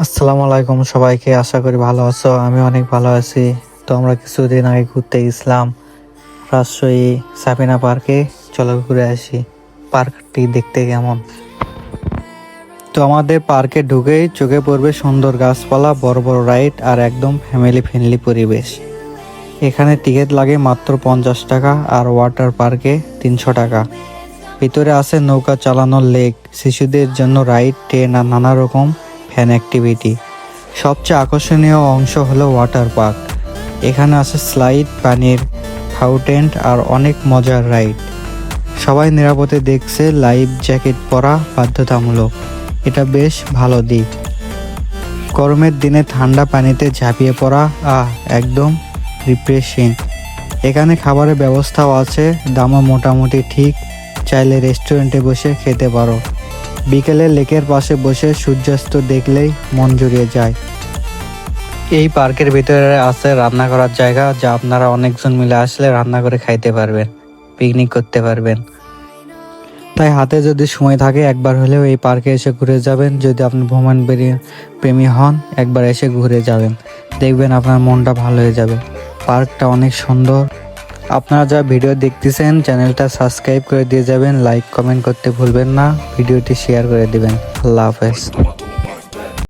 আসসালামু আলাইকুম সবাইকে, আশা করি ভালো আছো, আমি অনেক ভালো আছি। তো আমরা কিছুদিন আগে ঘুরতে গেছিলাম রাজশাহী সাবিনা পার্কে। চলো ঘুরে আসি, পার্কটি দেখতে কেমন। তো আমাদের পার্কে ঢুকেই চোখে পড়বে সুন্দর গাছপালা, বড় বড় রাইড আর একদম ফ্যামিলি ফ্রেন্ডলি পরিবেশ। এখানে টিকিট লাগে মাত্র পঞ্চাশ টাকা আর ওয়াটার পার্কে তিনশো টাকা। ভিতরে আছে নৌকা চালানোর লেক, শিশুদের জন্য রাইড, ট্রেন আর নানা রকম ফ্যান অ্যাক্টিভিটি সবচেয়ে আকর্ষণীয় অংশ হলো ওয়াটার পার্ক এখানে আছে স্লাইড পানির ফাউন্টেন আর অনেক মজার রাইড সবাই নিরাপদে দেখছে লাইফ জ্যাকেট পরা বাধ্যতামূলক। এটা বেশ ভালো দিক। গরমের দিনে ঠান্ডা পানিতে ঝাঁপিয়ে পড়া, আহ, একদম রিফ্রেশিং এখানে খাবারের ব্যবস্থাও আছে, দামও মোটামুটি ঠিক। চাইলে রেস্টুরেন্টে বসে খেতে পারো। বিকেলে লেকের পাশে বসে সূর্যাস্ত দেখলেই মন জুড়িয়ে যায়। এই পার্কের ভিতরে আছে রান্না করার জায়গা, যা আপনারা অনেকজন মিলে আসলে রান্না করে খাইতে পারবেন পিকনিক করতে পারবেন। তাই হাতে যদি সময় থাকে, একবার হলেও এই পার্কে এসে ঘুরে যাবেন। যদি আপনি ভ্রমণ বেরিয়ে প্রেমী হন, একবার এসে ঘুরে যাবেন। দেখবেন আপনার মনটা ভালো হয়ে যাবে। পার্কটা অনেক সুন্দর। আপনারা যা ভিডিও দেখতেছেন, চ্যানেলটা সাবস্ক্রাইব করে দিয়ে যাবেন লাইক কমেন্ট করতে ভুলবেন না, ভিডিওটি শেয়ার করে দেবেন। আল্লাহ হাফেজ।